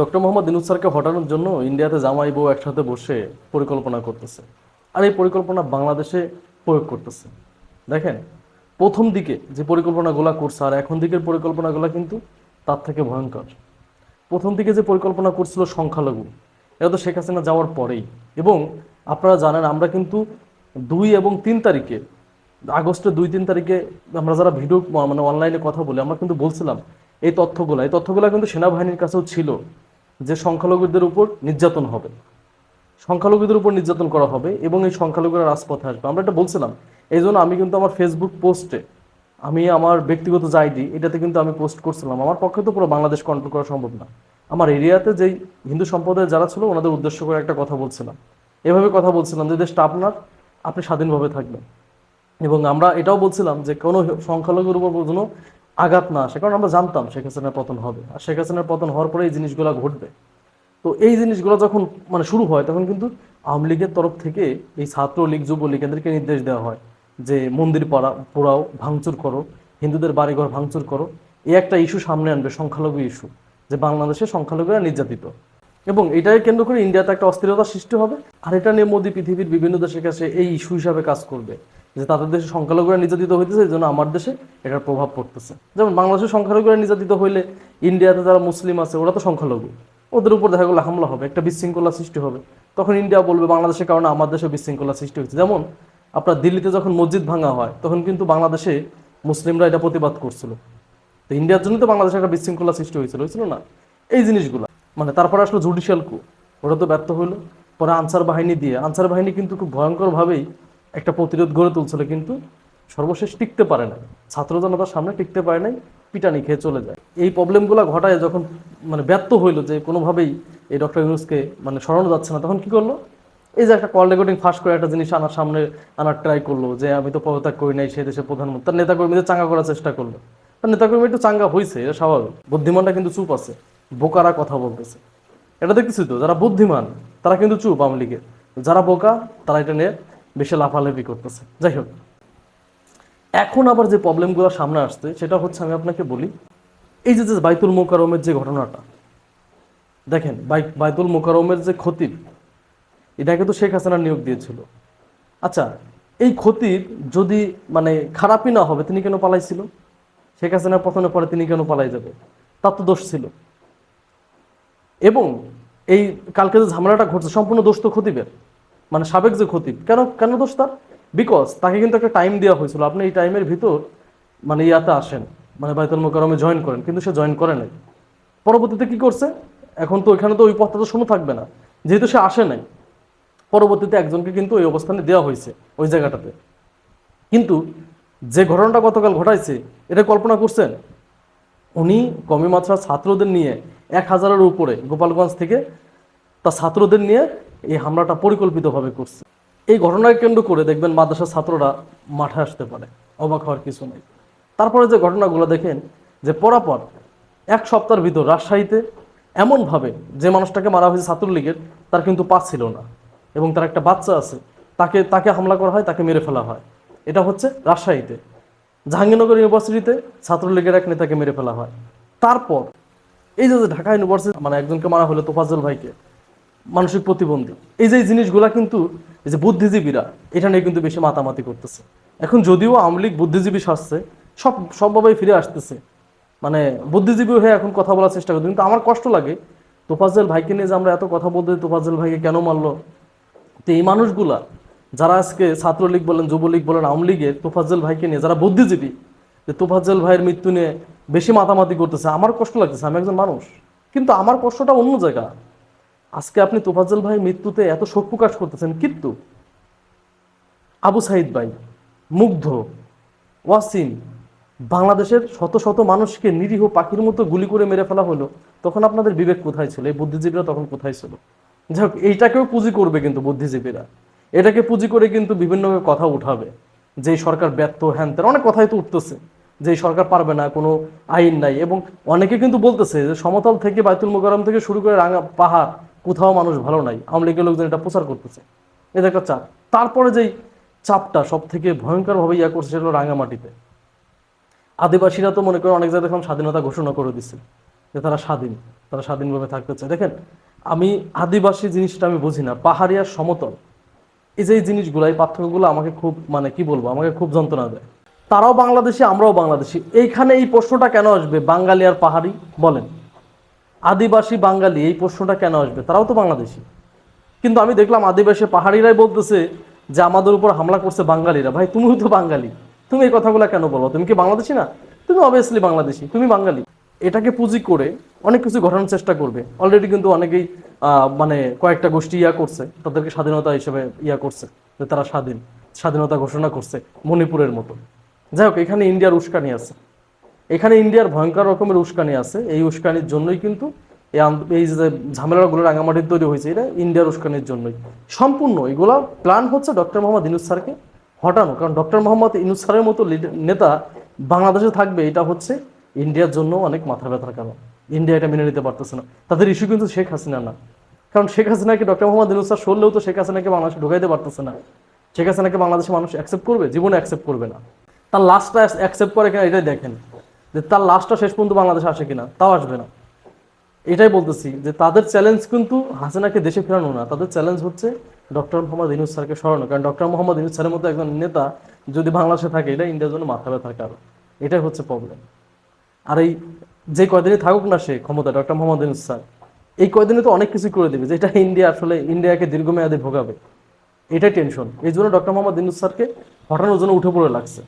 Doctor Mohammad Yunus স্যারকে হটানোর জন্য ইন্ডিয়াতে জামাই বউ একসাথে বসে পরিকল্পনা করতেছে। আর এই পরিকল্পনা বাংলাদেশে প্রয়োগ করতেছে। দেখেন, প্রথম দিকে যে পরিকল্পনাগুলো করছে আর এখন দিকের পরিকল্পনাগুলো কিন্তু তার থেকে ভয়ঙ্কর। প্রথম দিকে যে পরিকল্পনা করছিল সংখ্যালঘু, এটা তো শেখ হাসিনা যাওয়ার পরেই। এবং আপনারা জানেন, আমরা কিন্তু দুই এবং তিন তারিখে, আগস্টের দুই তিন তারিখে আমরা যারা ভিডিও মানে অনলাইনে কথা বলি, আমরা কিন্তু বলছিলাম এই তথ্যগুলো এই তথ্যগুলো কিন্তু সেনাবাহিনীর কাছেও ছিল যে সংখ্যালঘুদের উপর নির্যাতন হবে। সংখ্যালঘুদের উপর নির্যাতন করা হবে এবং এই সংখ্যালঘুরা রাজপথে আসবে। আমরা এটা বলছিলাম এই জন্য আমি কিন্তু আমার ফেসবুক পোস্টে আমি আমার ব্যক্তিগত যে আইডি এটাতে কিন্তু আমি পোস্ট করছিলাম। আমার পক্ষে তো পুরো বাংলাদেশ কন্ট্রোল করা সম্ভব না। আমার এরিয়াতে যেই হিন্দু সম্প্রদায়ের যারা ছিল, ওনাদের উদ্দেশ্য করে একটা কথা বলছিলাম। এভাবে কথা বলছিলাম যে দেশটা আপনার, আপনি স্বাধীনভাবে থাকবেন। এবং আমরা এটাও বলছিলাম যে কোনো সংখ্যালঘুর উপর কোনো আঘাত না আসে। কারণ আমরা জানতাম শেখ হাসিনার পতন হবে। আর শেখ হাসিনার পতন হওয়ার পরে এই জিনিসগুলো ঘটবে। তো এই জিনিসগুলো যখন মানে শুরু হয়, তখন কিন্তু আওয়ামী লীগের তরফ থেকে এই ছাত্র লীগ যুবলীগ এদেরকে নির্দেশ দেওয়া হয় যে, মন্দির পাড়া, পোড়াও, ভাঙচুর করো, হিন্দুদের বাড়িঘর ভাঙচুর করো। এই একটা ইস্যু সামনে আনবে, সংখ্যালঘু ইস্যু, যে বাংলাদেশে সংখ্যালঘুরা নির্যাতিত। এবং এটাকে কেন্দ্র করে ইন্ডিয়াতে একটা অস্থিরতা সৃষ্টি হবে। আর এটা নিয়ে মোদী পৃথিবীর বিভিন্ন দেশের কাছে এই ইস্যু হিসাবে কাজ করবে। যে তাদের দেশে সংখ্যালঘুরা নির্যাতিত হইতেছে, এই জন্য আমার দেশে এটার প্রভাব পড়তেছে। যেমন বাংলাদেশের সংখ্যালঘুরা নির্যাতিত হইলে ইন্ডিয়াতে যারা মুসলিম আছে, ওরা তো সংখ্যালঘু। ওদের উপর দেখা গেলো হামলা হবে, একটা বিশৃঙ্খলা সৃষ্টি হবে। তখন ইন্ডিয়া বলবে বাংলাদেশের কারণে আমার দেশে বিশৃঙ্খলা সৃষ্টি হয়েছে। যেমন আপনার দিল্লিতে যখন মসজিদ ভাঙা হয়, তখন কিন্তু বাংলাদেশে মুসলিমরা এটা প্রতিবাদ করছিল। তো ইন্ডিয়ার জন্য তো বাংলাদেশে একটা বিশৃঙ্খলা সৃষ্টি হয়েছিল হয়েছিল না? এই জিনিসগুলো। মানে তারপরে আসলো জুডিশিয়াল কু। ওটা তো ব্যর্থ হলো পরে আনসার বাহিনী দিয়ে, আনসার বাহিনী কিন্তু খুব ভয়ঙ্করভাবেই একটা প্রতিরোধ গড়ে তুলছিল, কিন্তু সর্বশেষ টিকতে পারে না ছাত্র জনতার সামনে টিকতে পারে নাই, পিটানি খেয়ে চলে যায়। এই প্রবলেমগুলো ঘটায় যখন মানে ব্যর্থ হইল যে কোনোভাবেই এই ডক্টর ইউনুসকে মানে সরানো যাচ্ছে না, তখন কি করল? এই যে একটা কল রেকর্ডিং ফাঁস করে একটা জিনিস আনার সামনে, আনার ট্রাই করল যে আমি তো পদত্যাগ করি নাই সেই দেশের প্রধানমন্ত্রী। তার নেতাকর্মীদের চাঙ্গা করার চেষ্টা করল। তার নেতাকর্মী একটু চাঙ্গা হয়েছে এটা স্বাভাবিক। বুদ্ধিমানটা কিন্তু চুপ আছে, বোকারা কথা বলতেছে। এটা দেখতেছি তো, যারা বুদ্ধিমান, তারা কিন্তু চুপ আওয়ামী লীগের। যারা বোকা, তারা এটা নিয়ে বেশি লাফালাফি করতেছে। যাই হোক। এখন আবার যে প্রবলেমগুলো সামনে আসছে, সেটা হচ্ছে আমি আপনাকে বলি, এই যে বাইতুল মোকারমের যে ঘটনাটা, দেখেন, বাই বাইতুল মোকারমের যে খতিব এটাকে তো শেখ হাসিনা নিয়োগ দিয়েছিল। আচ্ছা এই খতিব যদি মানে খারাপই না হবে, তিনি কেন পালাইছিল? শেখ হাসিনার পতনের পরে তিনি কেন পালাই যাবে? তার তো দোষ ছিল। এবং এই কালকে যে ঝামেলাটা ঘটছে, সম্পূর্ণ দোষ তো খতিবের। মানে সাবেক যে খতিব কেন কেন দোষ তার? বিকজ তাকে কিন্তু একটা টাইম দেওয়া হয়েছিল। আপনি এই টাইমের ভিতর মানে ইয়াতে আসেন মানে বাইতুল মোকারমে জয়েন করেন, কিন্তু সে জয়েন করে নাই। পরবর্তীতে কি করছে? এখন তো ওইখানে তো ওই পথটা তো শোনো থাকবে না, যেহেতু সে আসে নাই। পরবর্তীতে একজনকে কিন্তু ওই অবস্থানে দেওয়া হয়েছে, ওই জায়গাটাতে। কিন্তু যে ঘটনাটা গতকাল ঘটাইছে, এটা কল্পনা করছেন? উনি কমি মাত্রা ছাত্রদের নিয়ে এক হাজারের উপরে গোপালগঞ্জ থেকে তার ছাত্রদের নিয়ে এই হামলাটা পরিকল্পিতভাবে করছে। এই ঘটনাকে কেন্দ্র করে দেখবেন মাদ্রাসার ছাত্ররা মাঠে আসতে পারে, অবাক হওয়ার কিছু নেই। তারপরে যে ঘটনাগুলো দেখেন, যে পরাপর এক সপ্তাহের ভিতর রাজশাহীতে এমনভাবে যে মানুষটাকে মারা হয়েছে ছাত্রলীগের, তার কিন্তু পা ছিল না। এবং তার একটা বাচ্চা আছে, তাকে তাকে হামলা করা হয়, তাকে মেরে ফেলা হয়। এটা হচ্ছে রাজশাহীতে। জাহাঙ্গীরনগর ইউনিভার্সিটিতে ছাত্রলীগের এক নেতাকে মেরে ফেলা হয়। তারপর এই যে ঢাকা ইউনিভার্সিটি মানে একজনকে মারা হলো তোফাজল ভাইকে মানসিক প্রতিবন্ধী। এই যে জিনিসগুলা কিন্তু এই যে বুদ্ধিজীবীরা, এটা নিয়ে কিন্তু বেশি মাতামাতি করতেছে। এখন যদিও আওয়ামী লীগ বুদ্ধিজীবী সাজছে সব সবভাবেই ফিরে আসতেছে। মানে বুদ্ধিজীবী হয়ে এখন কথা বলার চেষ্টা করতে কিন্তু আমার কষ্ট লাগে তোফাজল ভাইকে নিয়ে যে আমরা এত কথা বলতে তোফাজল ভাইকে কেন মারলো? তো এই মানুষগুলা, যারা আজকে ছাত্রলীগ বলেন, যুবলীগ বলেন, আওয়ামী লীগের তোফাজ্জল ভাইকে নিয়ে যারা বুদ্ধিজীবী, যে তোফাজ্জল ভাইয়ের মৃত্যু নিয়ে বেশি মাতামাতি করতেছে, আমার কষ্ট লাগতেছে, আমি একজন মানুষ। কিন্তু আমার কষ্টটা অন্য জায়গা। আজকে আপনি তোফাজ্জল ভাইয়ের মৃত্যুতে এত শোক প্রকাশ করতেছেন, কিন্তু আবু সাইদ ভাই, মুগ্ধ, ওয়াসিম, বাংলাদেশের শত শত মানুষকে নিরীহ পাখির মতো গুলি করে মেরে ফেলা হলো, তখন আপনাদের বিবেক কোথায় ছিল? এই বুদ্ধিজীবীরা তখন কোথায় ছিল? যাই হোক, এইটাকেও পুঁজি করবে কিন্তু বুদ্ধিজীবীরা। এটাকে পুঁজি করে কিন্তু বিভিন্ন কথা উঠাবে। যে সরকার ব্যর্থ, হ্যান ত্যান, অনেক কথাই তো উঠতেছে। যে সরকার পারবে না, কোনো আইন নাই। এবং অনেকে কিন্তু বলতেছে যে সমতল থেকে বায়তুল মোকারম থেকে শুরু করে রাঙা পাহাড় কোথাও মানুষ ভালো নাই, আওয়ামী লীগের লোকজন এটা প্রচার করতেছে। এটা একটা চাপ। তারপরে যেই চাপটা সব থেকে ভয়ঙ্করভাবে ইয়া করছে সেটা রাঙামাটিতে। আদিবাসীরা তো মনে করেন অনেক জায়গায় এখন স্বাধীনতা ঘোষণা করে দিচ্ছে যে তারা স্বাধীন, তারা স্বাধীনভাবে থাকতে চায়। দেখেন, আমি আদিবাসী জিনিসটা আমি বুঝি না পাহাড়িয়ার সমতল, এই যে জিনিসগুলো, এই পার্থক্যগুলো আমাকে খুব মানে কি বলব, আমাকে খুব যন্ত্রণা দেয়। তারাও বাংলাদেশি, আমরাও বাংলাদেশি। এইখানে এই প্রশ্নটা কেন আসবে, বাঙালি আর পাহাড়ি বলেন? আদিবাসী বাঙালি, এই প্রশ্নটা কেন আসবে? তারাও তো বাংলাদেশি। কিন্তু আমি দেখলাম আদিবাসী পাহাড়িরাই বলতেছে যে আমাদের উপর হামলা করছে বাঙালিরা। ভাই, তুমিও তো বাঙালি। তুমি এই কথাগুলো কেন বলো? তুমি কি বাংলাদেশি না? তুমি অবভিয়াসলি বাংলাদেশি, তুমি বাঙালি। এটাকে পুঁজি করে অনেক কিছু ঘটানোর চেষ্টা করবে। অলরেডি কিন্তু অনেকেই মানে কয়েকটা গোষ্ঠী ইয়া করছে, তাদেরকে স্বাধীনতা হিসেবে ইয়া করছে, যে তারা স্বাধীন, স্বাধীনতা ঘোষণা করছে মণিপুরের মতো। যাই হোক, এখানে ইন্ডিয়ার উস্কানি আছে। এখানে ইন্ডিয়ার ভয়ঙ্কর রকমের উস্কানি আছে। এই উস্কানির জন্যই কিন্তু এই যে ঝামেলাগুলো রাঙামাটির তৈরি হয়েছে, এটা ইন্ডিয়ার উস্কানির জন্যই। সম্পূর্ণ এগুলো প্ল্যান হচ্ছে ডক্টর মোহাম্মদ ইনুস স্যারকে হটানো। কারণ ডক্টর মোহাম্মদ ইনুস স্যারের মতো নেতা বাংলাদেশে থাকবে, এটা হচ্ছে ইন্ডিয়ার জন্য অনেক মাথা ব্যথার কারণ। ইন্ডিয়া এটা মেনে নিতে পারতেছে না। তাদের ইস্যু কিন্তু শেখ হাসিনা না। কারণ শেখ হাসিনাকে ডক্টর মোহাম্মদ ইনুস স্যার সরলেও তো শেখ হাসিনাকে বাংলাদেশে ঢুকাইতে পারতেছে না। শেখ হাসিনাকে বাংলাদেশের মানুষ অ্যাকসেপ্ট করবে? জীবনে অ্যাকসেপ্ট করবে না। তার লাস্টটা অ্যাকসেপ্ট করে কিনা এটাই দেখেন। যে তার লাস্টটা শেষ পর্যন্ত বাংলাদেশে আসে কিনা, তাও আসবে না। এটাই বলতেছি যে তাদের চ্যালেঞ্জ কিন্তু হাসিনাকে দেশে ফেরানো না। তাদের চ্যালেঞ্জ হচ্ছে ডক্টর মোহাম্মদ ইনুস স্যারকে সরানো। কারণ ডক্টর মোহাম্মদ ইনুস স্যারের মতো একজন নেতা যদি বাংলাদেশে থাকে, এটা ইন্ডিয়ার জন্য মাথা ব্যথার কারণ এটাই হচ্ছে প্রবলেম আর এই যে কয়দিনই থাকুক না সে ক্ষমতা ডক্টর মোহাম্মদ ইনুস স্যার, এই কয়দিনে তো অনেক কিছু করে দেবে যেটা ইন্ডিয়া আসলে ইন্ডিয়াকে দীর্ঘমেয়াদে ভোগাবে। এটাই টেনশন এই জন্য ডক্টর মোহাম্মদ ইনুস স্যারকে হটানোর জন্য উঠে পড়ে লাগছে।